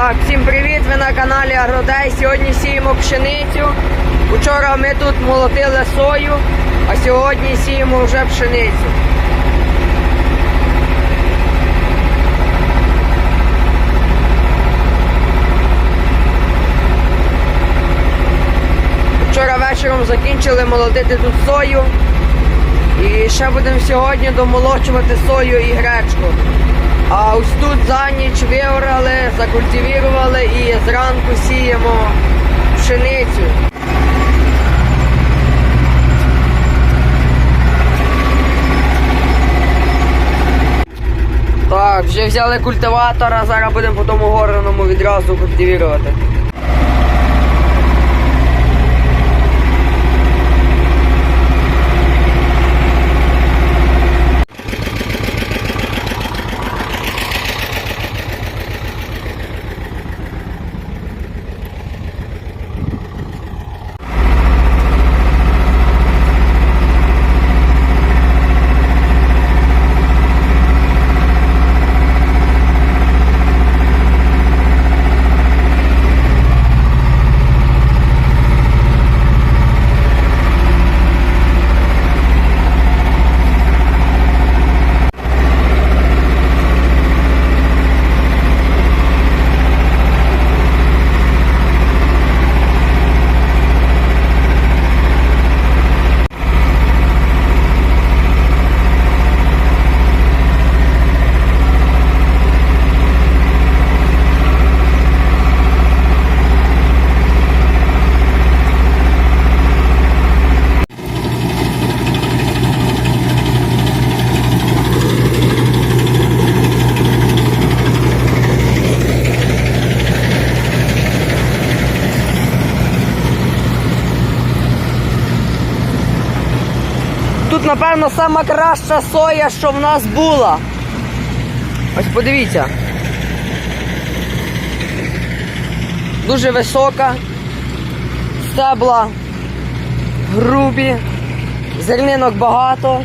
Всім привіт! Ви на каналі Агродей. Сьогодні сіємо пшеницю. Вчора ми тут молотили сою, а сьогодні сіємо вже пшеницю. Вчора вечором закінчили молотити тут сою. І ще будемо сьогодні домолочувати сою і гречку. А ось тут за ніч виорали, закультивірували і зранку сіємо пшеницю. Так, вже взяли культиватор, а зараз будемо по тому горному відразу культивірувати. Тут, напевно, сама краща соя, що в нас була. Ось подивіться. Дуже висока, стебла грубі, зернинок багато.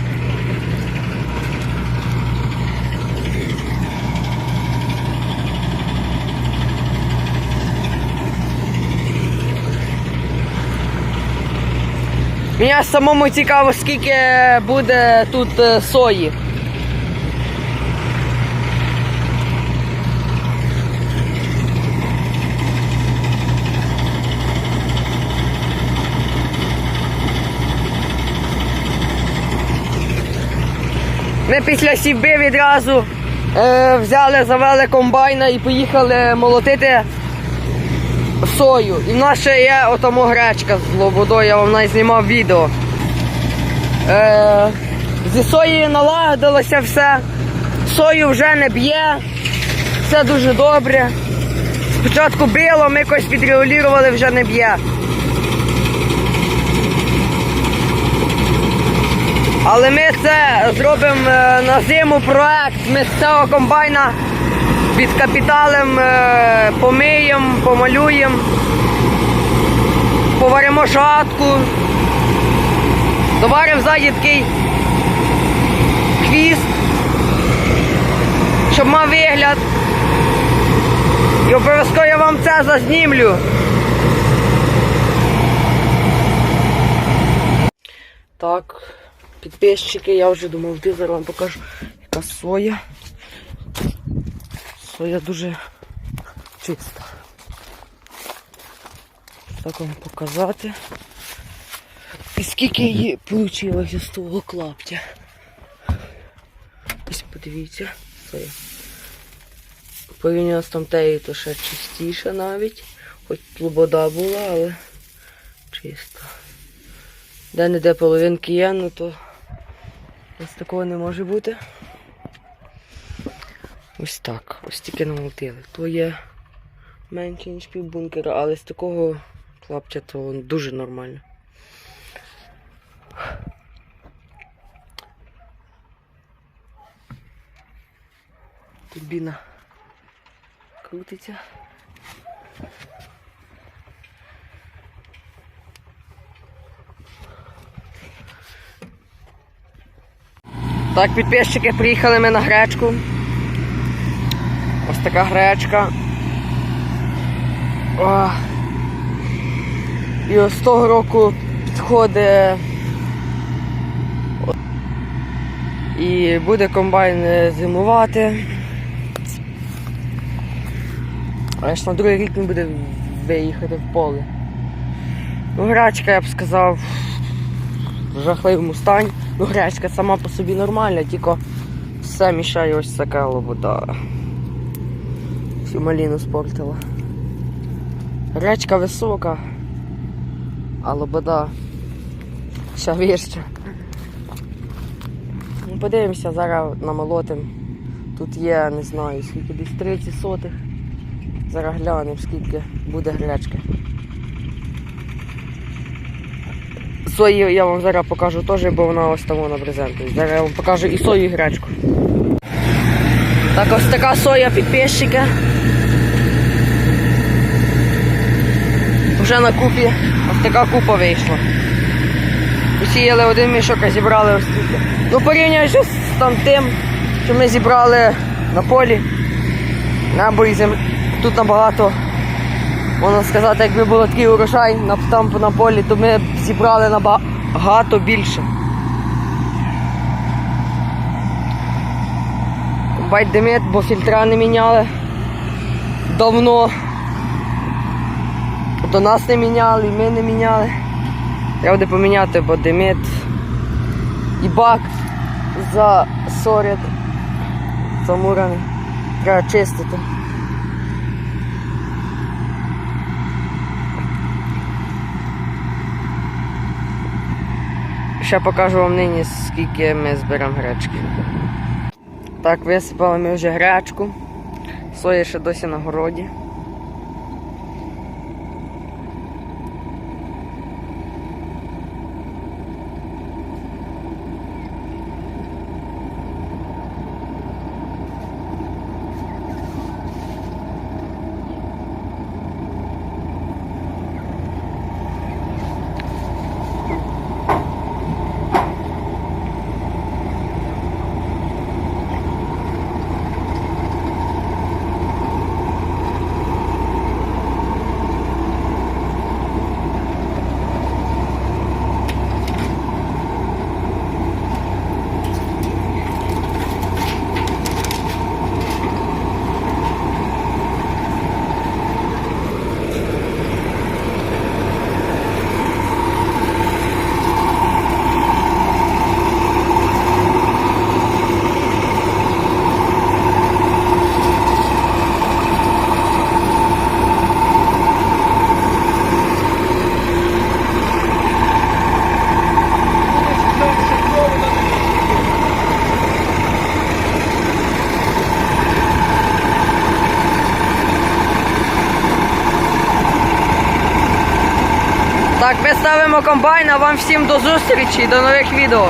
Мені самому цікаво, скільки буде тут е, сої. Ми після сівби відразу е, взяли, завели комбайна і поїхали молотити сою. І в нас ще є отому гречка з лободою, я вам навіть знімав відео. Е, зі соєю налагодилося все. Сою вже не б'є, все дуже добре. Спочатку било, ми якось підрегулювали, вже не б'є. Але ми це зробимо е, на зиму проект. Ми з цього комбайна під капіталем е, помиємо, помалюємо, поваримо шатку, доваримо ззаді такий хвіст, щоб мав вигляд. І обов'язково я вам це зазнімлю. Так, підписчики, я вже думав, ти зараз вам покажу, яка соя. Соя дуже чиста. Так вам показати. І скільки її вийшло з того клаптя. Ось подивіться, соя. Порівняно з тамтею, то ще чистіше навіть. Хоч лобода була, але чисто. Де-не-де половинки є, ну то ось такого не може бути. Ось так. Ось тільки намолотили. То є менше, ніж півбункера, але з такого клапча то дуже нормально. Турбіна крутиться. Так, підписчики, приїхали ми на гречку. Така гречка. О. І ось того року підходить. І буде комбайн е, зимувати. Аж на другий рік він буде виїхати в поле. Ну, грачка, я б сказав, в жахливому стані. Ну, гречка сама по собі нормальна, тільки все мішає ось така лобода. Всю маліну спортила. Гречка висока, а лобода ще вища. Ну, подивимося, зараз намолотим. Тут є, не знаю, скільки десь 30 сотих. Зараз глянемо, скільки буде гречки. Сою я вам зараз покажу теж, бо вона ось там на брезенті. Зараз я вам покажу і сою, і гречку. Так, ось така соя підписчики. Вже на купі ось така купа вийшла. Посіяли один мішок, а зібрали ось стільки. Ну порівняючи з там тим, що ми зібрали на полі, на бої землі. Тут набагато, можна сказати, якби було такий урожай на, там на полі, то ми б зібрали набагато більше. Димит, бо фільтра не міняли. Давно. До нас не міняли, ми не міняли. Треба буде поміняти, бо димит. І бак засоряд. Замураний. Треба чистити. Ще покажу вам нині, скільки ми зберемо гречки. Так, висипали ми вже гречку. Соя ще досі на городі. Ставимо комбайн, а вам всім до зустрічі, до нових відео.